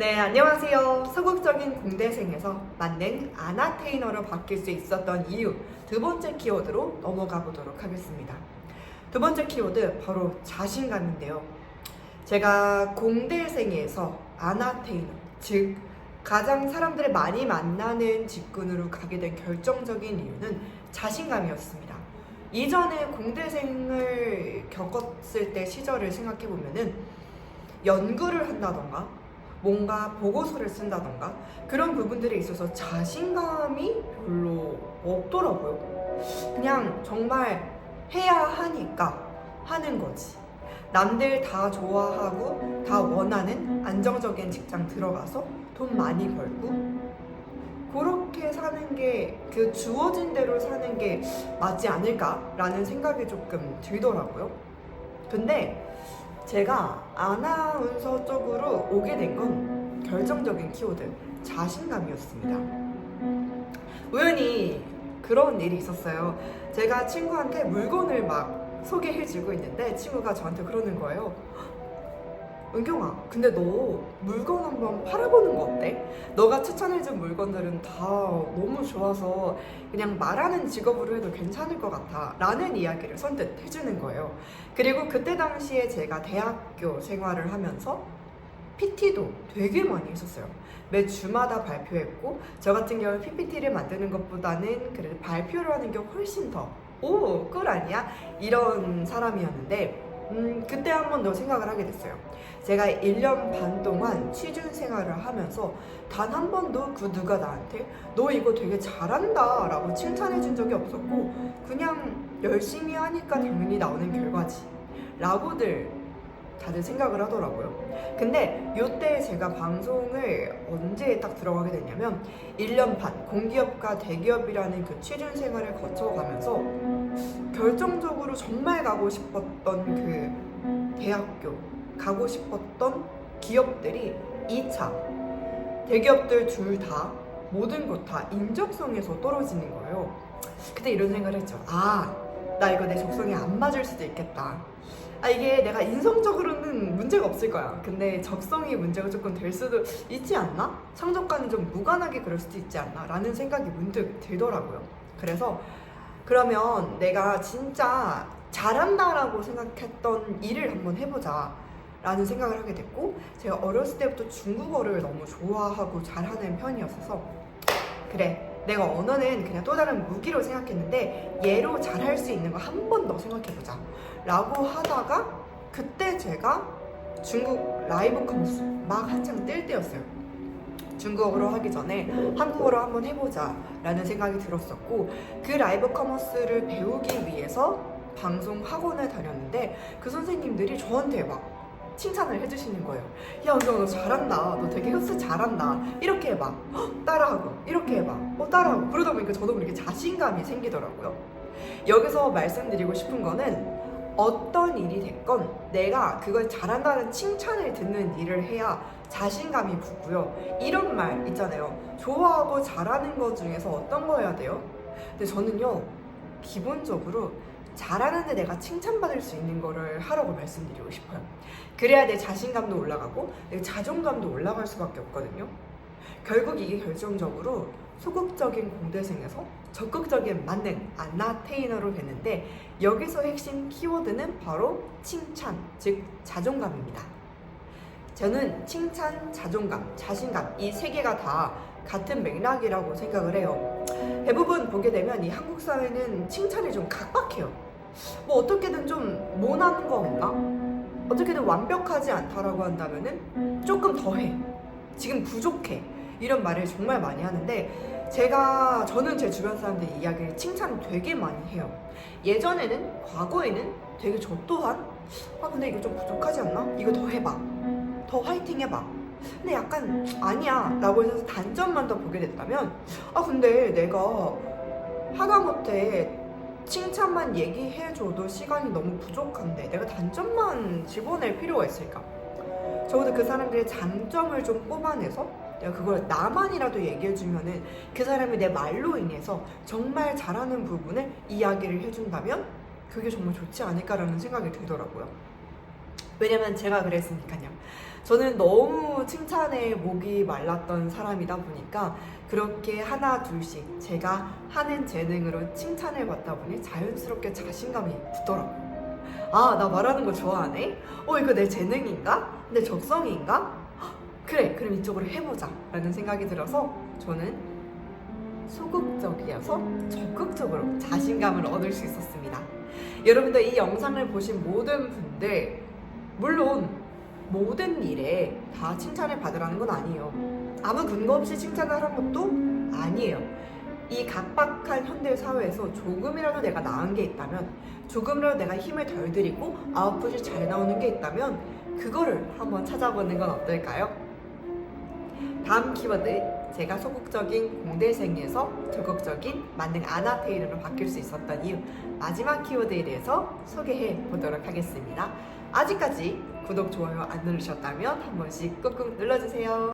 네, 안녕하세요. 소극적인 공대생에서 만능 아나테이너로 바뀔 수 있었던 이유 두 번째 키워드로 넘어가 보도록 하겠습니다. 두 번째 키워드 바로 자신감인데요. 제가 공대생에서 아나테이너, 즉 가장 사람들을 많이 만나는 직군으로 가게 된 결정적인 이유는 자신감이었습니다. 이전에 공대생을 겪었을 때 시절을 생각해 보면은 연구를 한다던가 뭔가 보고서를 쓴다던가 그런 부분들에 있어서 자신감이 별로 없더라고요. 그냥 정말 해야 하니까 하는 거지. 남들 다 좋아하고 다 원하는 안정적인 직장 들어가서 돈 많이 벌고 그렇게 사는 게 그 주어진 대로 사는 게 맞지 않을까라는 생각이 조금 들더라고요. 근데 제가 아나운서 쪽으로 오게 된 건 결정적인 키워드 자신감이었습니다. 우연히 그런 일이 있었어요. 제가 친구한테 물건을 막 소개해주고 있는데 친구가 저한테 그러는 거예요. 은경아, 근데 너 물건 한번 팔아보는 거 어때? 너가 추천해준 물건들은 다 너무 좋아서 그냥 말하는 직업으로 해도 괜찮을 것 같아. 라는 이야기를 선뜻 해주는 거예요. 그리고 그때 당시에 제가 대학교 생활을 하면서 PT도 되게 많이 했었어요. 매 주마다 발표했고, 저 같은 경우는 PPT를 만드는 것보다는 그래도 발표를 하는 게 훨씬 더, 오, 꿀 아니야? 이런 사람이었는데, 음, 그때 한 번 더 생각을 하게 됐어요. 제가 1년 반 동안 취준 생활을 하면서 단 한 번도 그 누가 나한테 너 이거 되게 잘한다 라고 칭찬해 준 적이 없었고 그냥 열심히 하니까 당연히 나오는 결과지 라고들 다들 생각을 하더라고요. 근데 요때 제가 방송을 언제 딱 들어가게 됐냐면 1년 반 공기업과 대기업이라는 그 취준 생활을 거쳐가면서 결정적으로 정말 가고 싶었던 그 대학교 가고 싶었던 기업들이 2차 대기업들 둘 다 모든 것 다 인적성에서 떨어지는 거예요. 그때 이런 생각을 했죠. 아, 나 이거 내 적성에 안 맞을 수도 있겠다. 아, 이게 내가 인성적으로는 문제가 없을 거야. 근데 적성이 문제가 조금 될 수도 있지 않나? 성적과는 좀 무관하게 그럴 수도 있지 않나? 라는 생각이 문득 들더라고요. 그래서 그러면 내가 진짜 잘한다라고 생각했던 일을 한번 해보자. 라는 생각을 하게 됐고, 제가 어렸을 때부터 중국어를 너무 좋아하고 잘하는 편이었어서, 그래, 내가 언어는 그냥 또 다른 무기로 생각했는데, 얘로 잘할 수 있는 거 한 번 더 생각해보자. 라고 하다가, 그때 제가 중국 라이브 커머스 막 한창 뜰 때였어요. 중국어로 하기 전에 한국어로 한번 해보자 라는 생각이 들었었고 그 라이브 커머스를 배우기 위해서 방송 학원을 다녔는데 그 선생님들이 저한테 막 칭찬을 해주시는 거예요. 야, 은경아, 너 잘한다. 너 되게 흡수 잘한다. 이렇게 해봐. 헉, 따라하고. 이렇게 해봐. 어, 따라하고. 그러다 보니까 저도 모르게 자신감이 생기더라고요. 여기서 말씀드리고 싶은 거는 어떤 일이 됐건 내가 그걸 잘한다는 칭찬을 듣는 일을 해야 자신감이 붙고요. 이런 말 있잖아요. 좋아하고 잘하는 것 중에서 어떤 거 해야 돼요? 근데 저는요, 기본적으로 잘하는데 내가 칭찬받을 수 있는 거를 하라고 말씀드리고 싶어요. 그래야 내 자신감도 올라가고 내 자존감도 올라갈 수밖에 없거든요. 결국 이게 결정적으로 소극적인 공대생에서 적극적인 만능 안나테이너로 되는데 여기서 핵심 키워드는 바로 칭찬, 즉 자존감입니다. 저는 칭찬, 자존감, 자신감 이 세 개가 다 같은 맥락이라고 생각을 해요. 대부분 보게 되면 이 한국 사회는 칭찬이 좀 각박해요. 뭐 어떻게든 좀 모난 거 없나? 어떻게든 완벽하지 않다라고 한다면은 조금 더 해. 지금 부족해. 이런 말을 정말 많이 하는데 제가 저는 제 주변 사람들 이야기를 칭찬을 되게 많이 해요. 예전에는 과거에는 되게 저 또한 아 근데 이거 좀 부족하지 않나? 이거 더 해봐. 더 화이팅 해봐. 근데 약간 아니야 라고 해서 단점만 더 보게 됐다면 아 근데 내가 하다못해 칭찬만 얘기해줘도 시간이 너무 부족한데 내가 단점만 집어낼 필요가 있을까? 적어도 그 사람들의 장점을 좀 뽑아내서 내가 그걸 나만이라도 얘기해주면은 그 사람이 내 말로 인해서 정말 잘하는 부분을 이야기를 해준다면 그게 정말 좋지 않을까라는 생각이 들더라고요. 왜냐면 제가 그랬으니까요. 저는 너무 칭찬에 목이 말랐던 사람이다 보니까 그렇게 하나 둘씩 제가 하는 재능으로 칭찬을 받다 보니 자연스럽게 자신감이 붙더라고요. 아, 나 말하는 거 좋아하네? 어, 이거 내 재능인가? 내 적성인가? 헉, 그래, 그럼 이쪽으로 해보자. 라는 생각이 들어서 저는 소극적이어서 적극적으로 자신감을 얻을 수 있었습니다. 여러분들 이 영상을 보신 모든 분들, 물론 모든 일에 다 칭찬을 받으라는 건 아니에요. 아무 근거 없이 칭찬을 하는 것도 아니에요. 이 각박한 현대 사회에서 조금이라도 내가 나은 게 있다면, 조금이라도 내가 힘을 덜 들이고 아웃풋이 잘 나오는 게 있다면, 그거를 한번 찾아보는 건 어떨까요? 다음 키워드, 제가 소극적인 공대생에서 적극적인 만능 아나테이르로 바뀔 수 있었던 이유, 마지막 키워드에 대해서 소개해 보도록 하겠습니다. 아직까지 구독, 좋아요 안 누르셨다면 한 번씩 꾹꾹 눌러주세요.